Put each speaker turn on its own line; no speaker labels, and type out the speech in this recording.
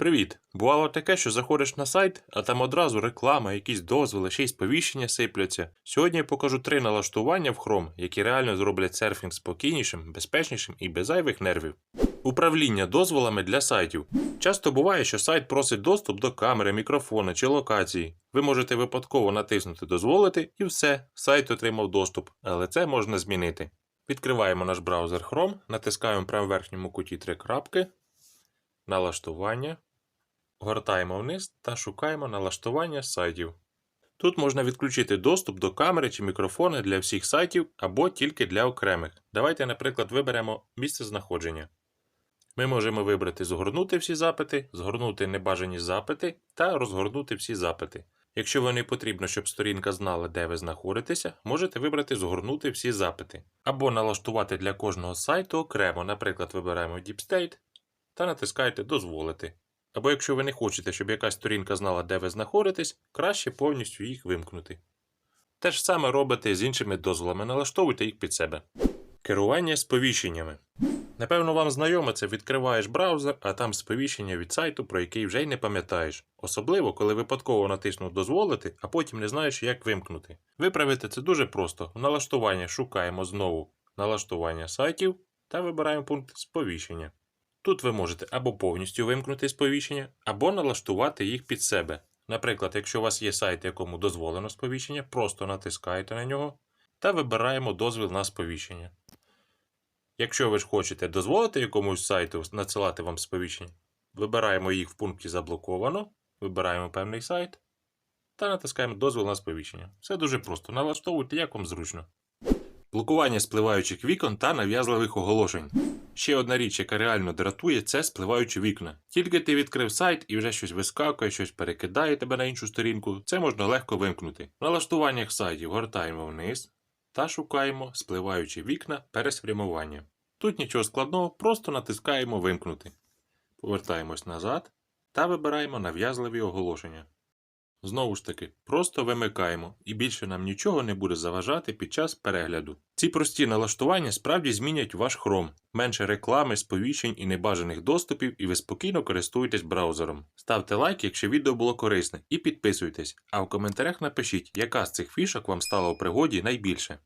Привіт! Бувало таке, що заходиш на сайт, а там одразу реклама, якісь дозволи, ще й сповіщення сипляться. Сьогодні я покажу три налаштування в Chrome, які реально зроблять серфінг спокійнішим, безпечнішим і без зайвих нервів. Управління дозволами для сайтів. Часто буває, що сайт просить доступ до камери, мікрофона чи локації. Ви можете випадково натиснути Дозволити і все, сайт отримав доступ, але це можна змінити. Відкриваємо наш браузер Chrome, натискаємо прямо в верхньому куті три крапки, налаштування, гортаємо вниз та шукаємо налаштування сайтів. Тут можна відключити доступ до камери чи мікрофона для всіх сайтів або тільки для окремих. Давайте, наприклад, виберемо місце знаходження. Ми можемо вибрати згорнути всі запити, згорнути небажані запити та розгорнути всі запити. Якщо вам не потрібно, щоб сторінка знала, де ви знаходитеся, можете вибрати згорнути всі запити. Або налаштувати для кожного сайту окремо, наприклад, вибираємо Deep та натискаєте Дозволити. Або якщо ви не хочете, щоб якась сторінка знала, де ви знаходитесь, краще повністю їх вимкнути. Те ж саме робите з іншими дозволами, налаштовуйте їх під себе. Керування сповіщеннями. Напевно, вам знайомо це відкриваєш браузер, а там сповіщення від сайту, про який вже й не пам'ятаєш. Особливо, коли випадково натиснув дозволити, а потім не знаєш, як вимкнути. Виправити це дуже просто. В налаштування шукаємо знову налаштування сайтів та вибираємо пункт сповіщення. Тут ви можете або повністю вимкнути сповіщення, або налаштувати їх під себе. Наприклад, якщо у вас є сайт, якому дозволено сповіщення, просто натискаєте на нього та вибираємо дозвіл на сповіщення. Якщо ви ж хочете дозволити якомусь сайту надсилати вам сповіщення, вибираємо їх в пункті заблоковано, вибираємо певний сайт та натискаємо дозвіл на сповіщення. Все дуже просто. Налаштовуйте, як вам зручно. Блокування спливаючих вікон та нав'язливих оголошень. Ще одна річ, яка реально дратує, це спливаючі вікна. Тільки ти відкрив сайт і вже щось вискакує, щось перекидає тебе на іншу сторінку, це можна легко вимкнути. В налаштуваннях сайтів гортаємо вниз та шукаємо спливаючі вікна переспрямування. Тут нічого складного, просто натискаємо Вимкнути. Повертаємось назад та вибираємо нав'язливі оголошення. Знову ж таки, просто вимикаємо, і більше нам нічого не буде заважати під час перегляду. Ці прості налаштування справді змінять ваш хром, Менше реклами, сповіщень і небажаних доступів, і ви спокійно користуєтесь браузером. Ставте лайк, якщо відео було корисне, і підписуйтесь, а в коментарях напишіть, яка з цих фішок вам стала у пригоді найбільше.